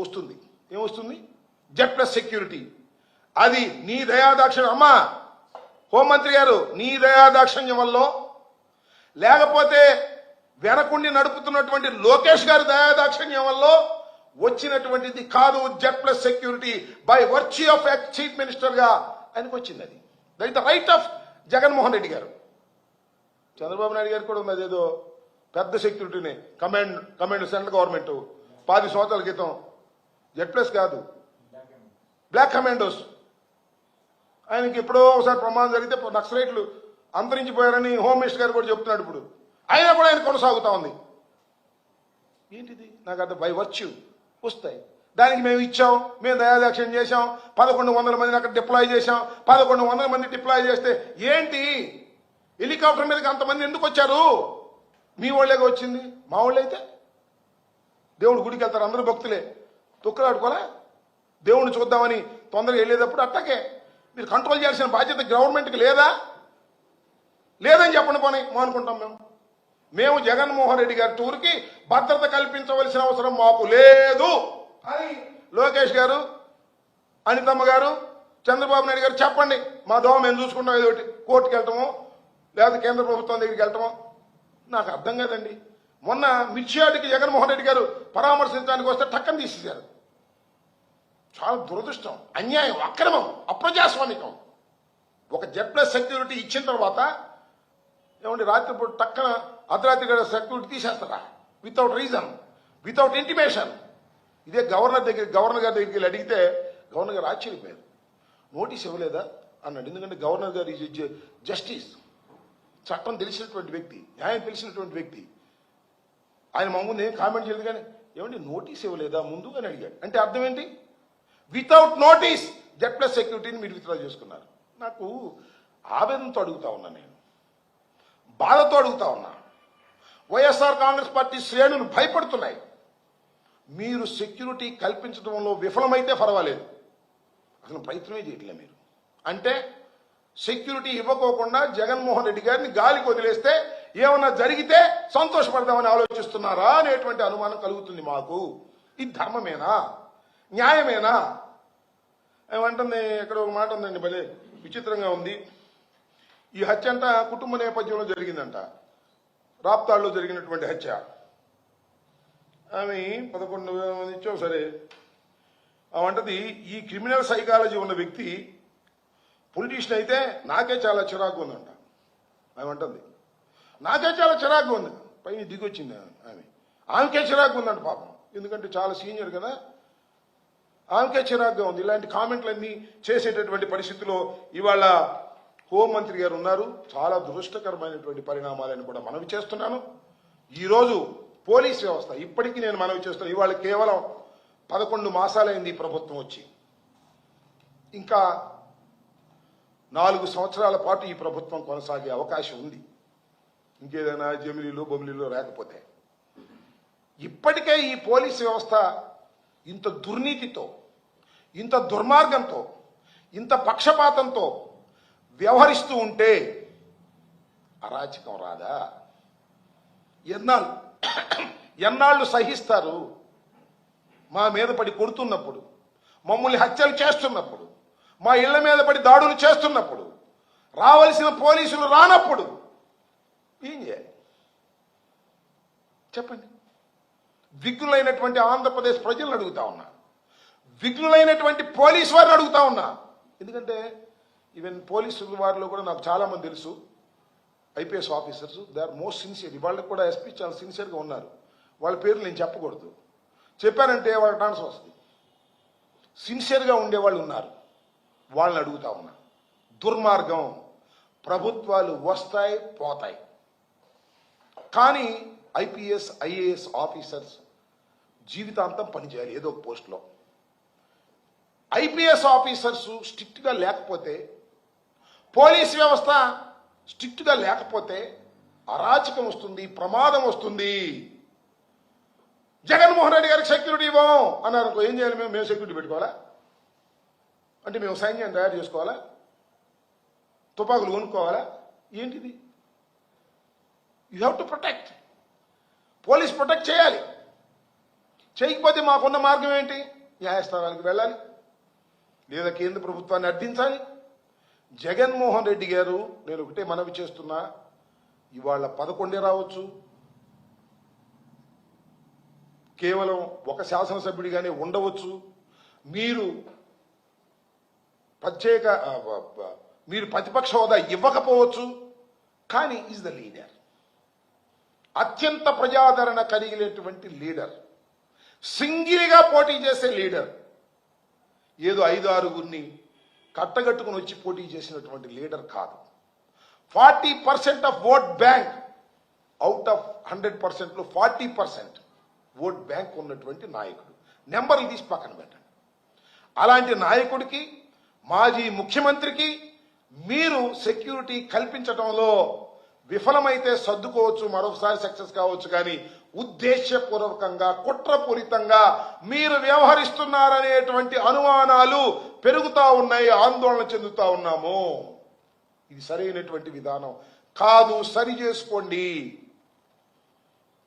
వస్తుంది. ఏమొస్తుంది? Z plus security అది నీ దయాదాక్షిణ్యం. అమ్మా హోంమంత్రి గారు నీ దయాదాక్షిణ్యం వల్ల లేకపోతే వెనకుండి నడుపుతున్నటువంటి లోకేష్ గారి దయాదాక్షిణ్యం వల్ల వచ్చినటువంటిది కాదు Z plus security by virtue of ex chief మినిస్టర్గా ఆయనకు వచ్చింది అది. That the right of Jaganmohan Reddy గారు. చంద్రబాబు నాయుడు గారు కూడా ఉన్నది ఏదో పెద్ద సెక్యూరిటీని కమాండ్ కమాండ్ సెంట్రల్ గవర్నమెంట్ పది సంవత్సరాల క్రితం జెడ్ ప్లస్ కాదు. బ్లాక్ కమాండోస్ ఆయనకి ఎప్పుడో ఒకసారి ప్రమాదం జరిగితే నక్సలైట్లు అంతరించిపోయారని హోమ్ మినిస్టర్ గారు కూడా చెప్తున్నాడు ఇప్పుడు. అయినా కూడా ఆయన కొనసాగుతా ఉంది. ఏంటిది? నాకు అర్థం బై వర్చ్యూ వస్తాయి. దానికి మేము ఇచ్చాం మేము దయాదాక్షిణ్యం చేశాం పదకొండు వందల మందిని అక్కడ డిప్లాయ్ చేశాం పదకొండు వందల మంది డిప్లాయ్ చేస్తే ఏంటి? హెలికాప్టర్ మీదకి అంతమంది ఎందుకు వచ్చారు? మీ వాళ్ళేగా వచ్చింది? మా వాళ్ళైతే? దేవుడు గుడికి వెళ్తారు అందరూ భక్తులే. తొక్కులాడుకోలే? దేవుణ్ణి చూద్దామని తొందరగా వెళ్ళేటప్పుడు అట్టకే. మీరు కంట్రోల్ చేయాల్సిన బాధ్యత గవర్నమెంట్కి లేదా? లేదని చెప్పండి పోనీ అనుకుంటాం మేము? మేము జగన్మోహన్ రెడ్డి గారి టూర్కి భద్రత కల్పించవలసిన అవసరం మాకు లేదు. అని లోకేష్ గారు అనితమ్మ గారు చంద్రబాబు నాయుడు గారు చెప్పండి. మా దోమ మేము చూసుకుంటాం ఏదో ఒకటి. కోర్టుకి వెళ్ళటమో లేదా కేంద్ర ప్రభుత్వం దగ్గరికి వెళ్ళటమో నాకు అర్థం కాదండి. మొన్న మిర్చియాడికి జగన్మోహన్ రెడ్డి గారు పరామర్శించడానికి వస్తే టక్కని తీసేశారు. చాలా దురదృష్టం అన్యాయం అక్రమం అప్రజాస్వామికం. ఒక జెడ్ ప్లస్ సెక్యూరిటీ ఇచ్చిన తర్వాత ఏమండి రాత్రిపూట టక్కన అర్ధరాత్రి గడ సెక్యూరిటీ తీసేస్తారా? వితౌట్ రీజన్ వితౌట్ ఇంటిమేషన్ ఇదే గవర్నర్ దగ్గర గవర్నర్ గారి దగ్గరికి వెళ్ళి అడిగితే గవర్నర్ గారు ఆశ్చర్యపోయారు. నోటీస్ ఇవ్వలేదా? అన్నాడు. ఎందుకంటే గవర్నర్ గారు ఈజ్ జస్టిస్. చట్టం తెలిసినటువంటి వ్యక్తి న్యాయం తెలిసినటువంటి వ్యక్తి. ఆయన మా ముందు ఏం కామెంట్ చేయలేదు కానీ ఏమండి నోటీస్ ఇవ్వలేదా? ముందుగానే అడిగాడు. అంటే అర్థం ఏంటి? వితౌట్ నోటీస్ జెడ్ ప్లస్ సెక్యూరిటీని మీరు విత్డ్రా చేసుకున్నారు. నాకు ఆవేదనతో అడుగుతా ఉన్నా నేను. బాధతో అడుగుతా ఉన్నా. వైఎస్ఆర్ కాంగ్రెస్ పార్టీ శ్రేణులు భయపడుతున్నాయి. మీరు సెక్యూరిటీ కల్పించడంలో విఫలమైతే పర్వాలేదు. అసలు ప్రయత్నమే చేయట్లే మీరు. అంటే సెక్యూరిటీ ఇవ్వకోకుండా జగన్మోహన్ రెడ్డి గారిని గాలికి వదిలేస్తే ఏమన్నా జరిగితే సంతోషపడదామని ఆలోచిస్తున్నారా అనేటువంటి అనుమానం కలుగుతుంది మాకు. ఇది ధర్మమేనా? న్యాయమేనా? ఏమంటుంది? ఇక్కడ ఒక మాట ఉందండి భలే విచిత్రంగా ఉంది. ఈ హత్య అంట కుటుంబ నేపథ్యంలో జరిగిందంట. రాప్తాడులో జరిగినటువంటి హత్య. ఆమె పదకొండు వేల మంది ఇచ్చావు సరే. అంటది ఈ క్రిమినల్ సైకాలజీ ఉన్న వ్యక్తి పొలిటీషియన్ అయితే నాకే చాలా చిరాకు ఉందంట. ఆమె నాకే చాలా చిరాకు ఉంది. పైన దిగొచ్చింది ఆమె. ఆమెకే చిరాకు ఉందంట పాపం. ఎందుకంటే చాలా సీనియర్ కదా. ఆమెకే చిరాగ్గా ఉంది. ఇలాంటి కామెంట్లన్నీ చేసేటటువంటి పరిస్థితిలో ఇవాళ హోంమంత్రి గారు ఉన్నారు. చాలా దురదృష్టకరమైనటువంటి పరిణామాలను కూడా మనవి చేస్తున్నాను. ఈరోజు పోలీస్ వ్యవస్థ ఇప్పటికీ నేను మనవి చేస్తున్నాను ఇవాళ కేవలం పదకొండు మాసాలైంది ఈ ప్రభుత్వం వచ్చి. ఇంకా నాలుగు సంవత్సరాల పాటు ఈ ప్రభుత్వం కొనసాగే అవకాశం ఉంది. ఇంకేదైనా జమిలీలు బొమిలీలు రాకపోతే. ఇప్పటికే ఈ పోలీస్ వ్యవస్థ ఇంత దుర్నీతితో ఇంత దుర్మార్గంతో ఇంత పక్షపాతంతో వ్యవహరిస్తూ ఉంటే అరాచకం రాదా? ఎన్నాళ్ళు ఎన్నాళ్ళు సహిస్తారు? మా మీద పడి కొడుతున్నప్పుడు మమ్మల్ని హత్యలు చేస్తున్నప్పుడు మా ఇళ్ళ మీద పడి దాడులు చేస్తున్నప్పుడు రావలసిన పోలీసులు రానప్పుడు ఏం చేయాలి? చెప్పండి. విఘ్నులైనటువంటి ఆంధ్రప్రదేశ్ ప్రజలను అడుగుతా ఉన్నా. విఘ్నులైనటువంటి పోలీస్ వారిని అడుగుతా ఉన్నా. ఎందుకంటే ఈవెన్ పోలీసు వారిలో కూడా నాకు చాలామంది తెలుసు. IPS officers. They are most sincere. వాళ్ళకి కూడా ఎస్పీ చాలా సిన్సియర్గా ఉన్నారు. వాళ్ళ పేర్లు నేను చెప్పకూడదు. చెప్పానంటే వాళ్ళ ట్రాన్స్ఫర్ వస్తుంది. సిన్సియర్గా ఉండేవాళ్ళు ఉన్నారు. వాళ్ళని అడుగుతా ఉన్నా. దుర్మార్గం. ప్రభుత్వాలు వస్తాయి పోతాయి. కానీ ఐపీఎస్ ఐఏఎస్ ఆఫీసర్స్ జీవితాంతం పనిచేయాలి ఏదో పోస్ట్లో. ఐపీఎస్ ఆఫీసర్స్ స్ట్రిక్ట్గా లేకపోతే పోలీస్ వ్యవస్థ స్ట్రిక్ట్గా లేకపోతే అరాచకం వస్తుంది ప్రమాదం వస్తుంది. జగన్మోహన్ రెడ్డి గారికి సెక్యూరిటీ ఇవ్వం అన్నారు అనుకో ఏం చేయాలి మేము? మేము సెక్యూరిటీ పెట్టుకోవాలా? అంటే మేము సైన్యాన్ని తయారు చేసుకోవాలా? తుపాకులు కొనుక్కోవాలా? ఏంటిది? You have to protect police protect చేయాలి. చేయకపోతే మాకున్న మార్గం ఏంటి? న్యాయస్థానానికి వెళ్ళాలి. లేదా కేంద్ర ప్రభుత్వాన్ని అర్థించాలి జగన్మోహన్ రెడ్డి గారు నేను ఒకటే మనవి చేస్తున్నా ఇవాళ పదకొండే రావచ్చు. కేవలం ఒక శాసనసభ్యుడిగానే ఉండవచ్చు. మీరు ప్రత్యేక మీరు ప్రతిపక్ష హోదా ఇవ్వకపోవచ్చు. కానీ ఈజ్ ద లీడర్. అత్యంత ప్రజాదరణ కలిగినటువంటి లీడర్. సింగిల్గా పోటీ చేసే లీడర్. ఏదో ఐదు ఆరుగురిని కట్టగట్టుకుని వచ్చి పోటీ చేసినటువంటి లీడర్ కాదు. Forty percent of vote bank out of hundred పర్సెంట్లో ఫార్టీ పర్సెంట్ ఓట్ బ్యాంక్ ఉన్నటువంటి నాయకుడు. నెంబర్లు తీసి పక్కన పెట్టండి. అలాంటి నాయకుడికి మాజీ ముఖ్యమంత్రికి మీరు సెక్యూరిటీ కల్పించడంలో విఫలమైతే సర్దుకోవచ్చు మరొకసారి సక్సెస్ కావచ్చు కానీ ఉద్దేశపూర్వకంగా కుట్రపూరితంగా మీరు వ్యవహరిస్తున్నారనేటువంటి అనుమానాలు పెరుగుతా ఉన్నాయి ఆందోళన చెందుతా ఉన్నాము. ఇది సరైనటువంటి విధానం. కాదు సరి చేసుకోండి.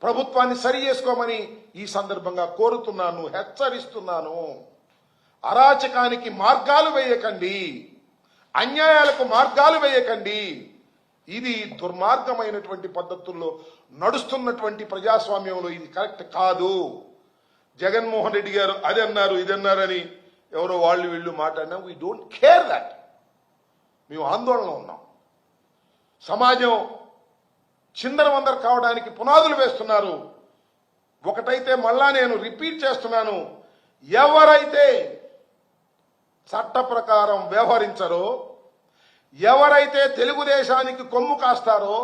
ప్రభుత్వాన్ని సరి చేసుకోమని ఈ సందర్భంగా కోరుతున్నాను హెచ్చరిస్తున్నాను. అరాచకానికి మార్గాలు వేయకండి. అన్యాయాలకు మార్గాలు వేయకండి. ఇది దుర్మార్గమైనటువంటి పద్ధతుల్లో నడుస్తున్నటువంటి ప్రజాస్వామ్యంలో ఇది కరెక్ట్ కాదు. జగన్మోహన్ రెడ్డి గారు అది అన్నారు ఇది అన్నారని ఎవరో వాళ్ళు వీళ్ళు మాట్లాడినా వీ డోంట్ కేర్ దాట్ మేము ఆందోళనలో ఉన్నాం. సమాజం చిందరవందర కావడానికి పునాదులు వేస్తున్నారు. ఒకటైతే మళ్ళా నేను రిపీట్ చేస్తున్నాను. ఎవరైతే చట్ట ప్రకారం వ్యవహరించరో ఎవరైతే తెలుగుదేశానికి కొమ్ము కాస్తారో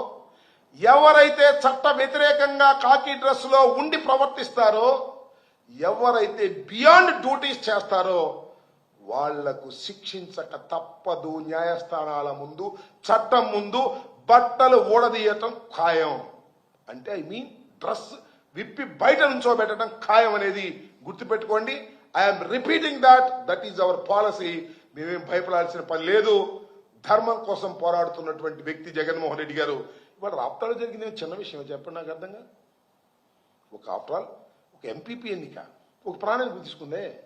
ఎవరైతే చట్ట వ్యతిరేకంగా కాకి డ్రెస్లో ఉండి ప్రవర్తిస్తారో ఎవరైతే బియాండ్ డ్యూటీస్ చేస్తారో వాళ్ళకు శిక్షించక తప్పదు న్యాయస్థానాల ముందు చట్టం ముందు బట్టలు ఊడదీయటం ఖాయం. అంటే ఐ మీన్ డ్రెస్ విప్పి బయట నుంచోబెట్టడం ఖాయం అనేది గుర్తుపెట్టుకోండి. I'm repeating that that is our policy మేమేం భయపడాల్సిన పని లేదు. ధర్మం కోసం పోరాడుతున్నటువంటి వ్యక్తి జగన్మోహన్ రెడ్డి గారు ఇవాళ రాప్తాడు జరిగిన చిన్న విషయం చెప్పండి నాకు అర్థంగా ఒక ఆఫ్టర్ ఆల్ ఒక ఎంపీపీ ఎన్నిక ఒక ప్రాణానికి తీసుకుందే.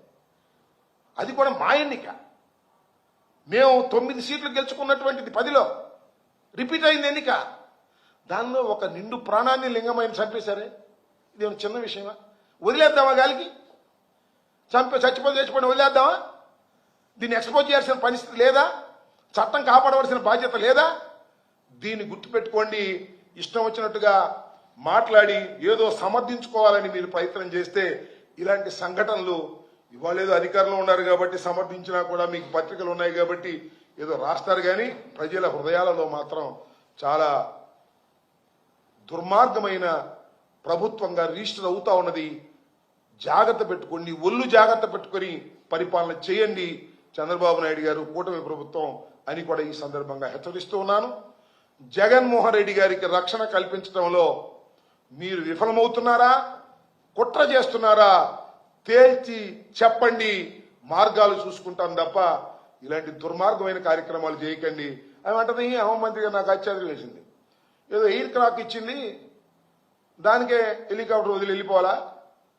అది కూడా మా ఎన్నిక. మేము తొమ్మిది సీట్లు గెలుచుకున్నటువంటిది పదిలో. రిపీట్ అయింది ఎన్నిక. దానిలో ఒక నిండు ప్రాణాన్ని లింగమైన చంపేశారే. ఇది ఏమైనా చిన్న విషయమా? వదిలేద్దామా గాలికి? చంపే చచ్చిపోతే చచ్చిపోయిన వదిలేద్దామా? దీన్ని ఎక్స్పోజ్ చేయాల్సిన పరిస్థితి లేదా? చట్టం కాపాడవలసిన బాధ్యత లేదా? దీన్ని గుర్తుపెట్టుకోండి. ఇష్టం వచ్చినట్టుగా మాట్లాడి ఏదో సమర్థించుకోవాలని మీరు ప్రయత్నం చేస్తే ఇలాంటి సంఘటనలు ఇవాళ ఏదో అధికారంలో ఉన్నారు కాబట్టి సమర్థించినా కూడా మీకు పత్రికలు ఉన్నాయి కాబట్టి ఏదో రాస్తారు కానీ ప్రజల హృదయాలలో మాత్రం చాలా దుర్మార్గమైన ప్రభుత్వంగా రిజిస్టర్ అవుతా ఉన్నది. జాగ్రత్త పెట్టుకోండి. ఒళ్ళు జాగ్రత్త పెట్టుకొని పరిపాలన చేయండి. చంద్రబాబు నాయుడు గారు కూటమి ప్రభుత్వం అని కూడా ఈ సందర్భంగా హెచ్చరిస్తూ ఉన్నాను. జగన్మోహన్ రెడ్డి గారికి రక్షణ కల్పించడంలో మీరు విఫలమవుతున్నారా? కుట్ర చేస్తున్నారా? తేల్చి చెప్పండి. మార్గాలు చూసుకుంటాను తప్ప ఇలాంటి దుర్మార్గమైన కార్యక్రమాలు చేయకండి. ఆమె అంటది హోంమంత్రిగా నాకు ఆశ్చర్యం వేసింది. ఏదో ఎయిర్ క్రాక్ ఇచ్చింది. దానికే హెలికాప్టర్ వదిలి వెళ్ళిపోవాలా?